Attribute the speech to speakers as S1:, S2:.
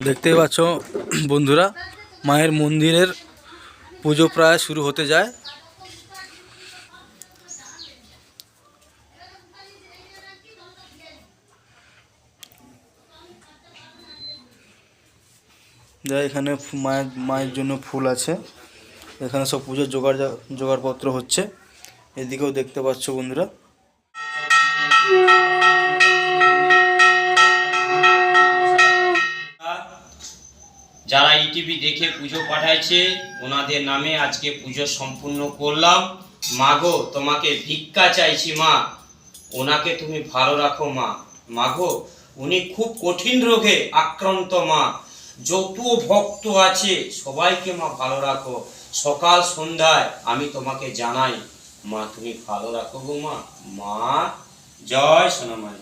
S1: দেখতেই পাচ্ছ, বন্ধুরা, মায়ের মন্দিরের পুজো প্রায় শুরু হতে যায়। যা এখানে মায়ের মায়ের জন্য ফুল আছে। এখানে সব পুজোর জোগাড় জোগাড়পত্র হচ্ছে। এদিকেও দেখতে পাচ্ছ, বন্ধুরা।
S2: যারা ইটিভি দেখে পুজো পাঠাইছে, ওনাদের নামে আজকে পুজো সম্পূর্ণ করলাম। মাগো, তোমাকে ভিক্ষা চাইছি, মা। ওনাকে তুমি ভালো রাখো, মা। মাগো, উনি খুব কঠিন রোগে আক্রান্ত, মা। যত ভক্ত আছে, সবাইকে, মা, ভালো রাখো। সকাল সন্ধ্যায় আমি তোমাকে জানাই, মা, তুমি ভালো রাখো গো, মা। মা, জয় সোনামার জয়